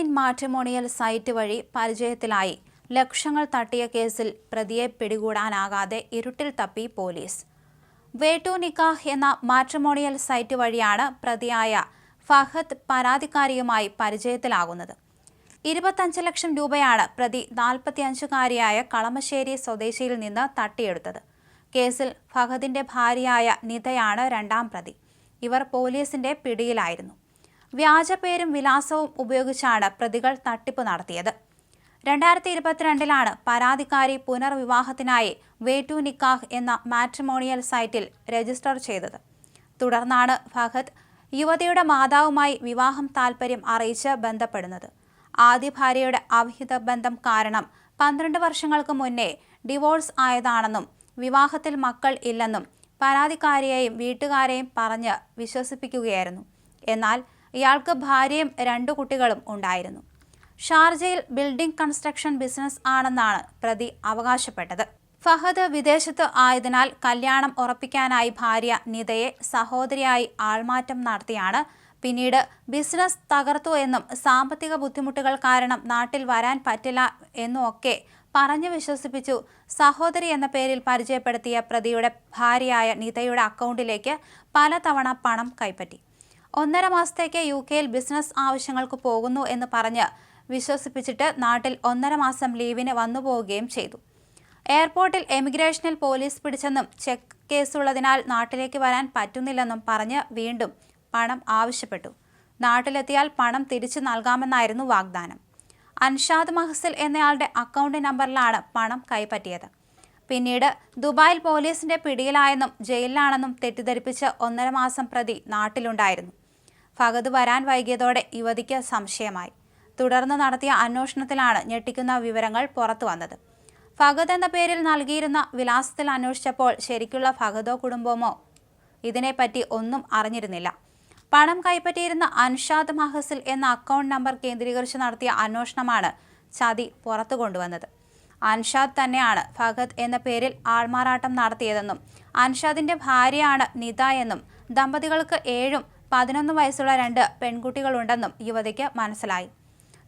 Online matrimonial site വഴി പരിചയത്തിലായി. ലക്ഷങ്ങൾ തട്ടിയ കേസിൽ പ്രതിയെ പിടികൂടാനാകാതെ ഇരുട്ടിൽ തപ്പി പോലീസ്. വേട്ടു നിക്കാഹ് എന്ന മാട്രിമോണിയൽ സൈറ്റ് വഴിയാണ് പ്രതിയായ ഫഹദ് പരാതിക്കാരിയുമായി പരിചയത്തിലാകുന്നത്. ഇരുപത്തഞ്ച് ലക്ഷം രൂപയാണ് പ്രതി നാൽപ്പത്തിയഞ്ചുകാരിയായ കളമശ്ശേരി സ്വദേശിയിൽ നിന്ന് തട്ടിയെടുത്തത്. കേസിൽ ഫഹദിന്റെ ഭാര്യയായ നിതയാണ് രണ്ടാം പ്രതി. ഇവർ പോലീസിന്റെ പിടിയിലായിരുന്നു. വ്യാജ പേരും വിലാസവും ഉപയോഗിച്ചാണ് പ്രതികൾ തട്ടിപ്പ് നടത്തിയത്. രണ്ടായിരത്തി ഇരുപത്തിരണ്ടിലാണ് പരാതിക്കാരി പുനർവിവാഹത്തിനായി വേട്ടു നിക്കാഹ് എന്ന മാട്രിമോണിയൽ സൈറ്റിൽ രജിസ്റ്റർ ചെയ്തത്. തുടർന്നാണ് ഫഹദ് യുവതിയുടെ മാതാവുമായി വിവാഹം താൽപ്പര്യം അറിയിച്ച് ബന്ധപ്പെടുന്നത്. ആദ്യ ഭാര്യയുടെ അവിഹിത ബന്ധം കാരണം പന്ത്രണ്ട് വർഷങ്ങൾക്ക് മുന്നേ ഡിവോഴ്സ് ആയതാണെന്നും വിവാഹത്തിൽ മക്കൾ ഇല്ലെന്നും പരാതിക്കാരിയെയും വീട്ടുകാരെയും പറഞ്ഞ് വിശ്വസിപ്പിക്കുകയായിരുന്നു. എന്നാൽ ഇയാൾക്ക് ഭാര്യയും രണ്ടു കുട്ടികളും ഉണ്ടായിരുന്നു. ഷാർജയിൽ ബിൽഡിംഗ് കൺസ്ട്രക്ഷൻ ബിസിനസ് ആണെന്നാണ് പ്രതി അവകാശപ്പെട്ടത്. ഫഹദ് വിദേശത്ത് ആയതിനാൽ കല്യാണം ഉറപ്പിക്കാനായി ഭാര്യ നിതയെ സഹോദരിയായി ആൾമാറ്റം നടത്തിയാണ്. പിന്നീട് ബിസിനസ് തകർത്തു എന്നും സാമ്പത്തിക ബുദ്ധിമുട്ടുകൾ കാരണം നാട്ടിൽ വരാൻ പറ്റില്ല എന്നും ഒക്കെ പറഞ്ഞു വിശ്വസിപ്പിച്ചു. സഹോദരി എന്ന പേരിൽ പരിചയപ്പെടുത്തിയ പ്രതിയുടെ ഭാര്യയായ നിതയുടെ അക്കൗണ്ടിലേക്ക് പലതവണ പണം കൈപ്പറ്റി. ഒന്നര മാസത്തേക്ക് യു കെയിൽ ബിസിനസ് ആവശ്യങ്ങൾക്ക് പോകുന്നു എന്ന് പറഞ്ഞ് വിശ്വസിപ്പിച്ചിട്ട് നാട്ടിൽ ഒന്നര മാസം ലീവിന് വന്നു പോവുകയും ചെയ്തു. എയർപോർട്ടിൽ എമിഗ്രേഷനിൽ പോലീസ് പിടിച്ചെന്നും ചെക്ക് കേസുള്ളതിനാൽ നാട്ടിലേക്ക് വരാൻ പറ്റുന്നില്ലെന്നും പറഞ്ഞ് വീണ്ടും പണം ആവശ്യപ്പെട്ടു. നാട്ടിലെത്തിയാൽ പണം തിരിച്ചു നൽകാമെന്നായിരുന്നു വാഗ്ദാനം. അൻഷാദ് മഹസിൽ എന്നയാളുടെ അക്കൗണ്ട് നമ്പറിലാണ് പണം കൈപ്പറ്റിയത്. പിന്നീട് ദുബായിൽ പോലീസിന്റെ പിടിയിലായെന്നും ജയിലിലാണെന്നും തെറ്റിദ്ധരിപ്പിച്ച് ഒന്നര മാസം പ്രതി നാട്ടിലുണ്ടായിരുന്നു. ഫഗത് വരാൻ വൈകിയതോടെ യുവതിക്ക് സംശയമായി. തുടർന്ന് നടത്തിയ അന്വേഷണത്തിലാണ് ഞെട്ടിക്കുന്ന വിവരങ്ങൾ പുറത്തു വന്നത്. ഫഗത് എന്ന പേരിൽ നൽകിയിരുന്ന വിലാസത്തിൽ അന്വേഷിച്ചപ്പോൾ ശരിക്കുള്ള ഫഗതോ കുടുംബമോ ഇതിനെപ്പറ്റി ഒന്നും അറിഞ്ഞിരുന്നില്ല. പണം കൈപ്പറ്റിയിരുന്ന അൻഷാദ് മഹസിൽ എന്ന അക്കൗണ്ട് നമ്പർ കേന്ദ്രീകരിച്ച് നടത്തിയ അന്വേഷണമാണ് ചതി പുറത്തു കൊണ്ടുവന്നത്. അൻഷാദ് തന്നെയാണ് ഫഹദ് എന്ന പേരിൽ ആൾമാറാട്ടം നടത്തിയതെന്നും അൻഷാദിന്റെ ഭാര്യയാണ് നിത എന്നും ദമ്പതികൾക്ക് ഏഴും പതിനൊന്ന് വയസ്സുള്ള രണ്ട് പെൺകുട്ടികളുണ്ടെന്നും യുവതിക്ക് മനസ്സിലായി.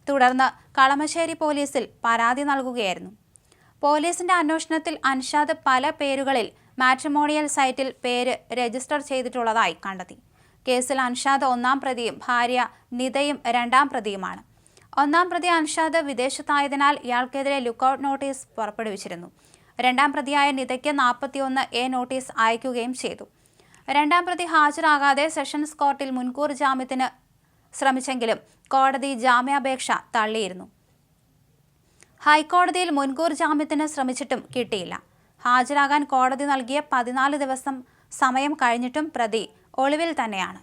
തുടർന്ന് കളമശ്ശേരി പോലീസിൽ പരാതി നൽകുകയായിരുന്നു. പോലീസിന്റെ അന്വേഷണത്തിൽ അൻഷാദ് പല പേരുകളിൽ മാട്രിമോണിയൽ സൈറ്റിൽ പേര് രജിസ്റ്റർ ചെയ്തിട്ടുള്ളതായി കണ്ടെത്തി. കേസിൽ അൻഷാദ് ഒന്നാം പ്രതിയും ഭാര്യ നിതയും രണ്ടാം പ്രതിയുമാണ്. ഒന്നാം പ്രതി അൻഷാദ് വിദേശത്തായതിനാൽ ഇയാൾക്കെതിരെ ലുക്കൌട്ട് നോട്ടീസ് പുറപ്പെടുവിച്ചിരുന്നു. രണ്ടാം പ്രതിയായ നിതയ്ക്ക് നാൽപ്പത്തിയൊന്ന് എ നോട്ടീസ് അയക്കുകയും ചെയ്തു. രണ്ടാം പ്രതി ഹാജരാകാതെ സെഷൻസ് കോർട്ടിൽ മുൻകൂർ ജാമ്യത്തിന് ശ്രമിച്ചെങ്കിലും കോടതി ജാമ്യാപേക്ഷ തള്ളിയിരുന്നു. ഹൈക്കോടതിയിൽ മുൻകൂർ ജാമ്യത്തിന് ശ്രമിച്ചിട്ടും കിട്ടിയില്ല. ഹാജരാകാൻ കോടതി നൽകിയ പതിനാല് ദിവസം സമയം കഴിഞ്ഞിട്ടും പ്രതി ഒളിവിൽ തന്നെയാണ്.